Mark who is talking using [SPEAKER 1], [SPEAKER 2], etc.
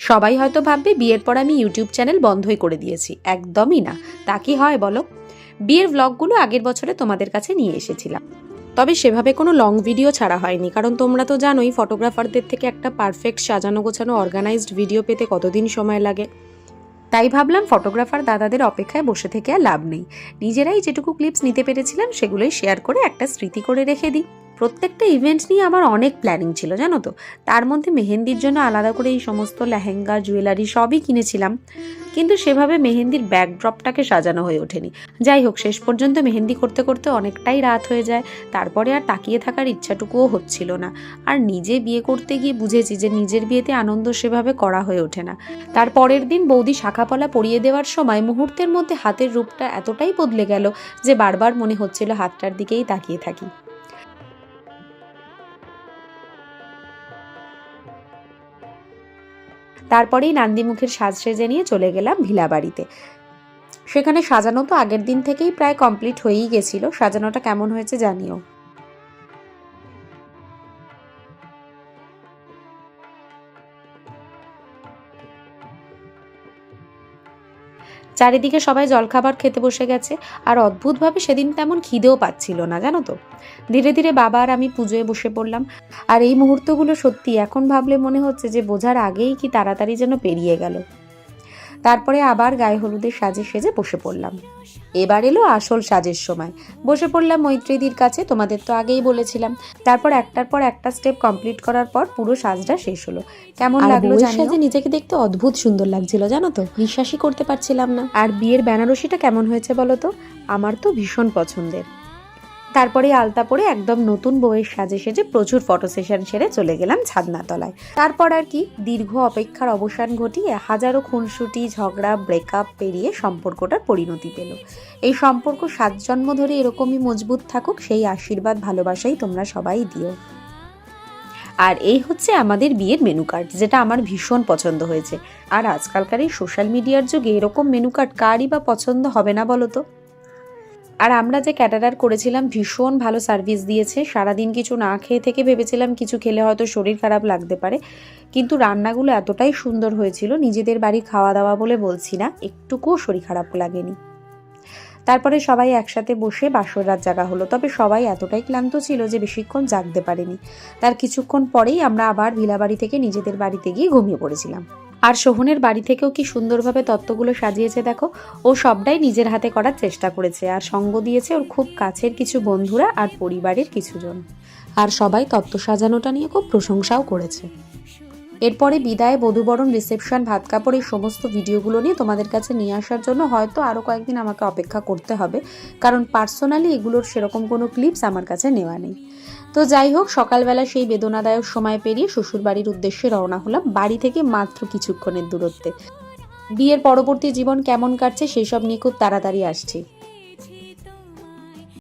[SPEAKER 1] সবাই হয়তো ভাববে বিয়ের পর আমি ইউটিউব চ্যানেল বন্ধই করে দিয়েছি। একদমই না। তা কি হয় বলো? বিয়ের ভ্লগগুলো আগের বছরে তোমাদের কাছে নিয়ে এসেছিলাম। তবে সেভাবে কোনো লং ভিডিও ছাড়া হয়নি। কারণ তোমরা তো জানোই ফটোগ্রাফারদের থেকে একটা পারফেক্ট সাজানো গোছানো অর্গানাইজড ভিডিও পেতে কতদিন সময় লাগে? তাই ভাবলাম ফটোগ্রাফার দাদাদের অপেক্ষায় বসে থেকে আর লাভ নেই। নিজেরাই যেটুকু ক্লিপস নিতে পেরেছিলাম, সেগুলোই শেয়ার করে একটা স্মৃতি করে রেখে দিই। প্রত্যেকটা ইভেন্ট নিয়ে আমার অনেক প্ল্যানিং ছিল, জানো তো? তার মধ্যে মেহেন্দির জন্য আলাদা করে এই সমস্ত লেহেঙ্গা জুয়েলারি সবই কিনেছিলাম। কিন্তু সেভাবে মেহেন্দির ব্যাকড্রপটাকে সাজানো হয়ে ওঠেনি। যাই হোক, শেষ পর্যন্ত মেহেন্দি করতে করতে অনেকটাই রাত হয়ে যায়। তারপরে আর তাকিয়ে থাকার ইচ্ছাটুকুও হচ্ছিল না। আর নিজে বিয়ে করতে গিয়ে বুঝেছি যে নিজের বিয়েতে আনন্দ সেভাবে করা হয়ে ওঠে না। তার পরের দিন বৌদি শাখাপলা পরিয়ে দেওয়ার সময় মুহূর্তের মধ্যে হাতের রূপটা এতটাই বদলে গেল যে বারবার মনে হচ্ছিল হাতটার দিকেই তাকিয়ে থাকি। তারপরেই নান্দিমুখের সাজ সেজে নিয়ে চলে গেলাম ভিলা বাড়িতে সেখানে সাজানো তো আগের দিন থেকেই প্রায় কমপ্লিট হয়েই গেছিল। সাজানোটা কেমন হয়েছে জানিও। চারিদিকে সবাই জলখাবার খেতে বসে গেছে, আর অদ্ভুতভাবে সেদিন তেমন খিদেও পাচ্ছিল না, জানো তো। ধীরে ধীরে বাবা আর আমি পুজোয় বসে পড়লাম, আর এই মুহূর্তগুলো সত্যি এখন ভাবলে মনে হচ্ছে যে বোঝার আগেই কি তাড়াতাড়ি যেন পেরিয়ে গেল। তারপরে আবার গায়ে হলুদের সাজে সেজে বসে পড়লাম। এবার এলো আসল সাজের সময়। বসে পড়লাম মৈত্রীদির কাছে তোমাদের তো আগেই বলেছিলাম। তারপর একটার পর একটা স্টেপ কমপ্লিট করার পর পুরো সাজটা শেষ হলো। কেমন লাগল
[SPEAKER 2] সাজে নিজেকে দেখতে অদ্ভুত সুন্দর লাগছিল জানো তো? বিশ্বাসই করতে পারছিলাম না।
[SPEAKER 1] আর বিয়ের বেনারসিটা কেমন হয়েছে বলো তো? আমার তো ভীষণ পছন্দের। তারপরে আলতা পরে একদম নতুন বউয়ের সাজে সেজে প্রচুর ফটো সেশন সেরে চলে গেলাম ছাদনাতলায়। তারপর আর কি, দীর্ঘ অপেক্ষার অবসান ঘটিয়ে হাজারো খুনসুটি, ঝগড়া ব্রেকআপ পেরিয়ে সম্পর্কটার পরিণতি পেল। এই সম্পর্ক সাত জন্ম ধরে এরকমই মজবুত থাকুক, সেই আশীর্বাদ, ভালোবাসাই তোমরা সবাই দিও। আর এই হচ্ছে আমাদের বিয়ের মেনু কার্ড যেটা আমার ভীষণ পছন্দ হয়েছে। আর আজকালকার এই সোশ্যাল মিডিয়ার যুগে এরকম মেনু কার্ড কারই বা পছন্দ হবে না বলো তো? আর আমরা যে ক্যাটারার করেছিলাম, ভীষণ ভালো সার্ভিস দিয়েছে। সারাদিন কিছু না খেয়ে থেকে ভেবেছিলাম কিছু খেলে হয়তো শরীর খারাপ লাগতে পারে। কিন্তু রান্নাগুলো এতটাই সুন্দর হয়েছিল, নিজেদের বাড়ি খাওয়া দাওয়া বলে বলছি না, একটুকুও শরীর খারাপ লাগেনি। তারপরে সবাই একসাথে বসে বাসর রাত জাগা হলো। তবে সবাই এতটাই ক্লান্ত ছিল যে বেশিক্ষণ জাগতে পারেনি। তার কিছুক্ষণ পরেই আমরা আবার ভিলা বাড়ি থেকে নিজেদের বাড়িতে গিয়ে ঘুমিয়ে পড়েছিলাম। আর সোহনের বাড়ি থেকেও কি সুন্দরভাবে তত্ত্বগুলো সাজিয়েছে দেখো? ও সবটাই নিজের হাতে করার চেষ্টা করেছে আর সঙ্গ দিয়েছে ওর খুব কাছের কিছু বন্ধুরা আর পরিবারের কিছুজন।
[SPEAKER 2] আর সবাই তত্ত্ব সাজানোটা নিয়ে খুব প্রশংসাও করেছে।
[SPEAKER 1] এরপরে বিদায় বধুবরণ রিসেপশন, ভাত কাপড় এই সমস্ত ভিডিওগুলো নিয়ে তোমাদের কাছে নিয়ে আসার জন্য হয়তো আরও কয়েকদিন আমাকে অপেক্ষা করতে হবে। কারণ পার্সোনালি এগুলোর সেরকম কোনো ক্লিপস আমার কাছে নেওয়া নেই। তো যাই হোক, সকালবেলা সেই বেদনাদায়ক সময় পেরিয়ে শ্বশুরবাড়ির উদ্দেশ্যে রওনা হলাম বাড়ি থেকে মাত্র কিছুক্ষণের দূরত্বে। বিয়ের পরবর্তী জীবন কেমন কাটছে সেই সব নিয়ে খুব তাড়াতাড়ি আসছি।